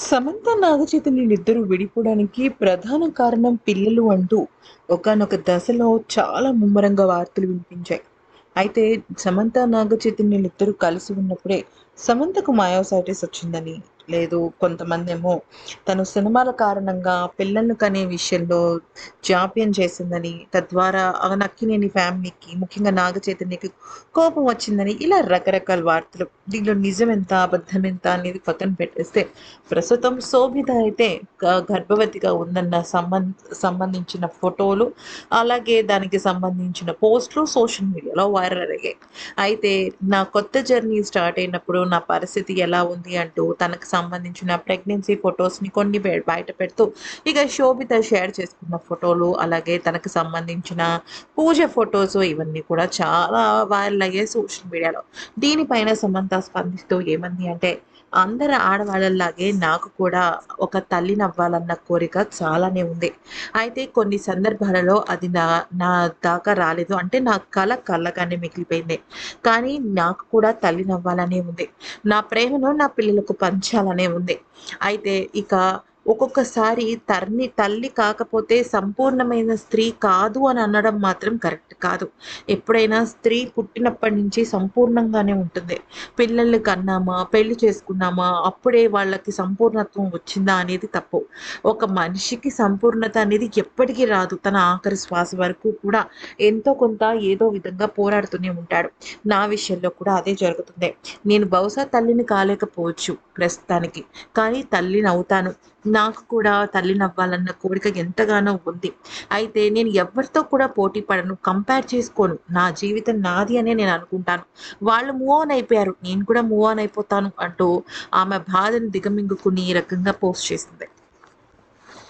సమంత నాగచైతన్యులు ఇద్దరు విడిపోవడానికి ప్రధాన కారణం పిల్లలు అంటూ ఒకనొక దశలో చాలా ముమ్మరంగా వార్తలు వినిపించాయి. అయితే సమంత నాగచైతన్యులు ఇద్దరు కలిసి ఉన్నప్పుడే సమంతకు మయోసైటిస్ వచ్చిందని లేదు కొంతమంది ఏమో తను సినిమాల కారణంగా పిల్లలను కనే విషయంలో జాప్యం చేసిందని తద్వారా ఆ నక్కినేని ఫ్యామిలీకి ముఖ్యంగా నాగ చైతన్యకి కోపం వచ్చిందని ఇలా రకరకాల వార్తలు. దీనిలో నిజం ఎంత అబద్ధం ఎంత అనేది పక్కన పెట్టేస్తే ప్రస్తుతం శోభిత అయితే గర్భవతిగా ఉందన్న సంబంధ సంబంధించిన ఫోటోలు అలాగే దానికి సంబంధించిన పోస్టులు సోషల్ మీడియాలో వైరల్ అయ్యాయి. అయితే నా కొత్త జర్నీ స్టార్ట్ అయినప్పుడు నా పరిస్థితి ఎలా ఉంది అంటూ తనకు సంబంధించిన ప్రెగ్నెన్సీ ఫొటోస్ని కొన్ని బయట పెడుతూ ఇక శోభిత షేర్ చేసుకున్న ఫోటోలు అలాగే తనకు సంబంధించిన పూజ ఫొటోస్ ఇవన్నీ కూడా చాలా వైరల్ అయ్యాయి సోషల్ మీడియాలో దీనిపైన సమంత స్పందిస్తూ ఏమంది అంటే అందరు ఆడవాళ్ళలాగే నాకు కూడా ఒక తల్లిని అవ్వాలన్న కోరిక చాలానే ఉంది. అయితే కొన్ని సందర్భాలలో అది నా నా దాకా రాలేదు. అంటే నా కళ కళ్ళగానే మిగిలిపోయింది. కానీ నాకు కూడా తల్లిని అవ్వాలనే ఉంది. నా ప్రేమను నా పిల్లలకు పంచాలనే ఉంది. అయితే ఇక ఒక్కొక్కసారి తల్లి తల్లి కాకపోతే సంపూర్ణమైన స్త్రీ కాదు అని అనడం మాత్రం కరెక్ట్ కాదు. ఎప్పుడైనా స్త్రీ పుట్టినప్పటి నుంచి సంపూర్ణంగానే ఉంటుంది. పిల్లల్ని కన్నామా పెళ్ళి చేసుకున్నామా అప్పుడే వాళ్ళకి సంపూర్ణత్వం వచ్చిందా అనేది తప్పు. ఒక మనిషికి సంపూర్ణత అనేది ఎప్పటికీ రాదు. తన ఆఖరి శ్వాస వరకు కూడా ఎంతో కొంత ఏదో విధంగా పోరాడుతూనే ఉంటాడు. నా విషయంలో కూడా అదే జరుగుతుంది. నేను బహుశా తల్లిని కాలేకపోవచ్చు ప్రస్తుతానికి. కానీ తల్లిని అవుతాను. నాకు కూడా తల్లి నవ్వాలన్న కోరిక ఎంతగానో ఉంది. అయితే నేను ఎవరితో కూడా పోటీ పడను కంపేర్ చేసుకోను. నా జీవితం నాది అనే నేను అనుకుంటాను. వాళ్ళు మూవ్ ఆన్ అయిపోయారు నేను కూడా మూవ్ ఆన్ అయిపోతాను అంటూ ఆమె బాధను దిగమింగుకుని ఈ రకంగా పోస్ట్ చేసింది.